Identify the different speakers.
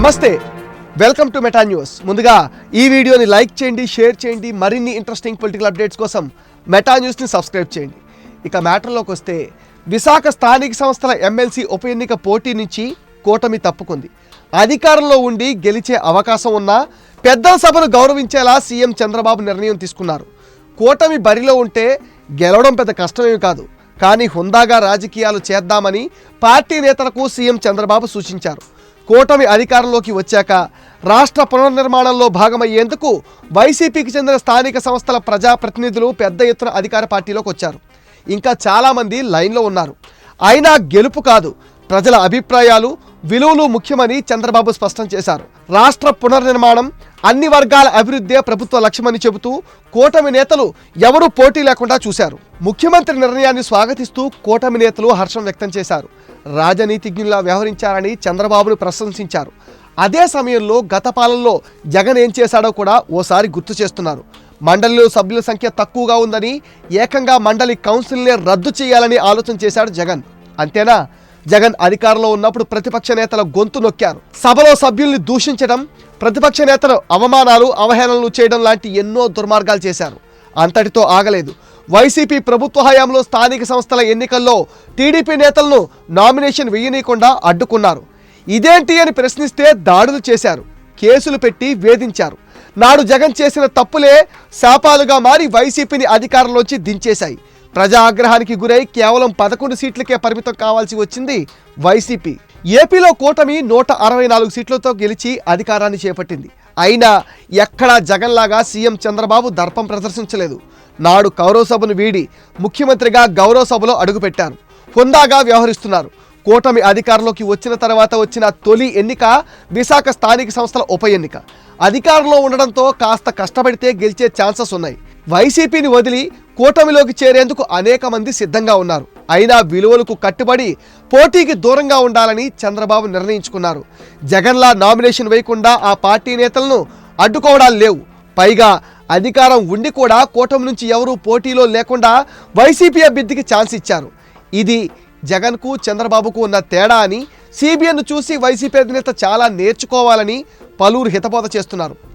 Speaker 1: నమస్తే. Welcome to meta news ముందుగా ఈ వీడియోని లైక్ చేయండి షేర్ చేయండి మరిన్ని ఇంట్రెస్టింగ్ పొలిటికల్ అప్డేట్స్ కోసం మెటా న్యూస్ని సబ్స్క్రైబ్ చేయండి. ఇక మ్యాటర్లోకి వస్తే విశాఖ స్థానిక సంస్థల ఎమ్మెల్సీ ఉప ఎన్నిక పోటీ నుంచి కూటమి తప్పుకుంది. అధికారంలో ఉండి గెలిచే అవకాశం ఉన్నా పెద్దల సభను గౌరవించేలా సీఎం చంద్రబాబు నిర్ణయం తీసుకున్నారు. కూటమి బరిలో ఉంటే గెలవడం పెద్ద కష్టమేమి కాదు. కానీ హుందాగా రాజకీయాలు చేద్దామని పార్టీ నేతలకు సీఎం చంద్రబాబు సూచించారు. కూటమి అధికారంలోకి వచ్చాక రాష్ట్ర పునర్నిర్మాణంలో భాగమయ్యేందుకు వైసీపీకి చెందిన స్థానిక సంస్థల ప్రజాప్రతినిధులు పెద్ద ఎత్తున అధికార పార్టీలోకి వచ్చారు. ఇంకా చాలామంది లైన్లో ఉన్నారు. అయినా గెలుపు కాదు. ప్రజల అభిప్రాయాలు విలువలు ముఖ్యమని చంద్రబాబు స్పష్టం చేశారు. రాష్ట్ర పునర్నిర్మాణం అన్ని వర్గాల అభివృద్ధే ప్రభుత్వ లక్ష్యమని చెబుతూ కూటమి నేతలు ఎవరూ పోటీ లేకుండా చూశారు. ముఖ్యమంత్రి నిర్ణయాన్ని స్వాగతిస్తూ కూటమి నేతలు హర్షం వ్యక్తం చేశారు. రాజనీతిజ్ఞులా వ్యవహరించారని చంద్రబాబును ప్రశంసించారు. అదే సమయంలో గత పాలనలో జగన్ ఏం చేశాడో కూడా ఓసారి గుర్తు చేస్తున్నారు. మండలిలో సభ్యుల సంఖ్య తక్కువగా ఉందని ఏకంగా మండలి కౌన్సిల్నే రద్దు చేయాలని ఆలోచన చేశాడు జగన్. అంతేనా? జగన్ అధికారంలో ఉన్నప్పుడు ప్రతిపక్ష నేతల గొంతు నొక్కారు. సభలో సభ్యుల్ని దూషించడం ప్రతిపక్ష నేతలు అవమానాలు అవహేళనలు చేయడం లాంటి ఎన్నో దుర్మార్గాలు చేశారు. అంతటితో ఆగలేదు. వైసీపీ ప్రభుత్వ హయాంలో స్థానిక సంస్థల ఎన్నికల్లో టీడీపీ నేతలను నామినేషన్ వేయనీయకుండా అడ్డుకున్నారు. ఇదేంటి అని ప్రశ్నిస్తే దాడులు చేశారు. కేసులు పెట్టి వేధించారు. నాడు జగన్ చేసిన తప్పులే శాపాలుగా మారి వైసీపీని అధికారంలోంచి దించేశాయి. ప్రజా ఆగ్రహానికి గురై కేవలం పదకొండు సీట్లకే పరిమితం కావాల్సి వచ్చింది వైసీపీ. ఏపీలో కూటమి నూట అరవై నాలుగు సీట్లతో గెలిచి అధికారాన్ని చేపట్టింది. అయినా ఎక్కడా జగన్లాగా సీఎం చంద్రబాబు దర్పం ప్రదర్శించలేదు. నాడు కౌరవ సభను వీడి ముఖ్యమంత్రిగా గౌరవ సభలో అడుగుపెట్టారు. హుందాగా వ్యవహరిస్తున్నారు. కూటమి అధికారంలోకి వచ్చిన తర్వాత వచ్చిన తొలి ఎన్నిక విశాఖ స్థానిక సంస్థల ఉప ఎన్నిక. అధికారంలో ఉండడంతో కాస్త కష్టపడితే గెలిచే ఛాన్సెస్ ఉన్నాయి. వైసీపీని వదిలి కూటమిలోకి చేరేందుకు అనేక మంది సిద్ధంగా ఉన్నారు. అయినా విలువలకు కట్టుబడి పోటీకి దూరంగా ఉండాలని చంద్రబాబు నిర్ణయించుకున్నారు. జగన్లా నామినేషన్ వేయకుండా ఆ పార్టీ నేతలను అడ్డుకోవడాలు లేవు. పైగా అధికారం ఉండి కూడా కూటమి నుంచి ఎవరూ పోటీలో లేకుండా వైసీపీ అభ్యర్థికి ఛాన్స్ ఇచ్చారు. ఇది జగన్కు చంద్రబాబుకు ఉన్న తేడా అని సిబిఎన్ చూసి వైసీపీ అధినేత చాలా నేర్చుకోవాలని పలువురు హితబోధ చేస్తున్నారు.